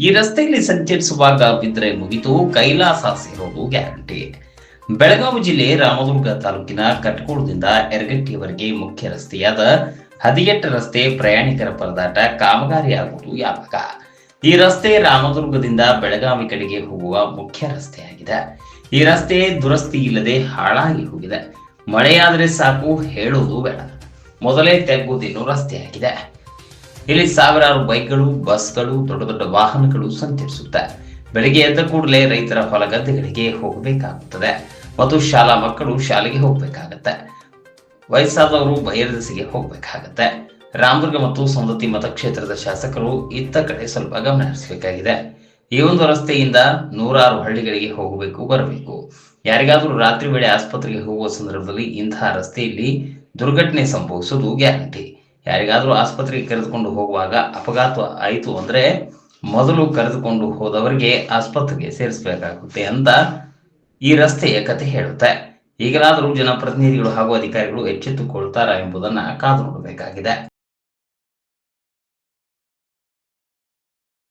ಈ ರಸ್ತೆಯಲ್ಲಿ ಸಂಚರಿಸುವಾಗ ಬಿದ್ದರೆ ಮುಗಿತು ಕೈಲಾಸ ಸೇರೋದು ಗ್ಯಾರಂಟಿ. ಬೆಳಗಾವಿ ಜಿಲ್ಲೆ ರಾಮದುರ್ಗ ತಾಲೂಕಿನ ಕಟ್ಕೋಳದಿಂದ ಎರಗಟ್ಟಿಯವರೆಗೆ ಮುಖ್ಯ ರಸ್ತೆಯಾದ ಹದಿಗೆಟ್ಟ ರಸ್ತೆ ಪ್ರಯಾಣಿಕರ ಪರದಾಟ ಕಾಮಗಾರಿಯಾಗುವುದು ಯಾವಾಗ? ಈ ರಸ್ತೆ ರಾಮದುರ್ಗದಿಂದ ಬೆಳಗಾವಿ ಕಡೆಗೆ ಹೋಗುವ ಮುಖ್ಯ ರಸ್ತೆಯಾಗಿದೆ. ಈ ರಸ್ತೆ ದುರಸ್ತಿ ಇಲ್ಲದೆ ಹಾಳಾಗಿ ಹೋಗಿದೆ. ಮಳೆಯಾದರೆ ಸಾಕು ಹೇಳುವುದು ಬೇಡ. ಮೊದಲೇ ತೆಗ್ಗುವುದೇನು ರಸ್ತೆಯಾಗಿದೆ. ಇಲ್ಲಿ ಸಾವಿರಾರು ಬೈಕ್ಗಳು, ಬಸ್ಗಳು, ದೊಡ್ಡ ದೊಡ್ಡ ವಾಹನಗಳು ಸಂಚರಿಸುತ್ತೆ. ಬೆಳಿಗ್ಗೆ ಎದ್ದ ಕೂಡಲೇ ರೈತರ ಹೊಲ ಗದ್ದೆಗಳಿಗೆ ಹೋಗಬೇಕಾಗುತ್ತದೆ ಮತ್ತು ಶಾಲಾ ಮಕ್ಕಳು ಶಾಲೆಗೆ ಹೋಗಬೇಕಾಗತ್ತೆ. ವಯಸ್ಸಾದವರು ಬಹಿರ್ದಸಿಗೆ ಹೋಗಬೇಕಾಗತ್ತೆ. ರಾಮದುರ್ಗ ಮತ್ತು ಸಂದತಿ ಮತಕ್ಷೇತ್ರದ ಶಾಸಕರು ಇತ್ತ ಕಡೆ ಸ್ವಲ್ಪ ಗಮನ ಹರಿಸಬೇಕಾಗಿದೆ. ಈ ಒಂದು ರಸ್ತೆಯಿಂದ ನೂರಾರು ಹಳ್ಳಿಗಳಿಗೆ ಹೋಗಬೇಕು, ಬರಬೇಕು. ಯಾರಿಗಾದರೂ ರಾತ್ರಿ ವೇಳೆ ಆಸ್ಪತ್ರೆಗೆ ಹೋಗುವ ಸಂದರ್ಭದಲ್ಲಿ ಇಂತಹ ರಸ್ತೆಯಲ್ಲಿ ದುರ್ಘಟನೆ ಸಂಭವಿಸುವುದು ಗ್ಯಾರಂಟಿ. ಯಾರಿಗಾದರೂ ಆಸ್ಪತ್ರೆಗೆ ಕರೆದುಕೊಂಡು ಹೋಗುವಾಗ ಅಪಘಾತ ಆಯಿತು ಅಂದ್ರೆ ಮೊದಲು ಕರೆದುಕೊಂಡು ಹೋದವರಿಗೆ ಆಸ್ಪತ್ರೆಗೆ ಸೇರಿಸಬೇಕಾಗುತ್ತೆ ಅಂತ ಈ ರಸ್ತೆಯ ಕತೆ ಹೇಳುತ್ತೆ. ಈಗಲಾದರೂ ಜನಪ್ರತಿನಿಧಿಗಳು ಹಾಗೂ ಅಧಿಕಾರಿಗಳು ಎಚ್ಚೆತ್ತುಕೊಳ್ತಾರಾ ಎಂಬುದನ್ನ ಕಾದು ನೋಡಬೇಕಾಗಿದೆ.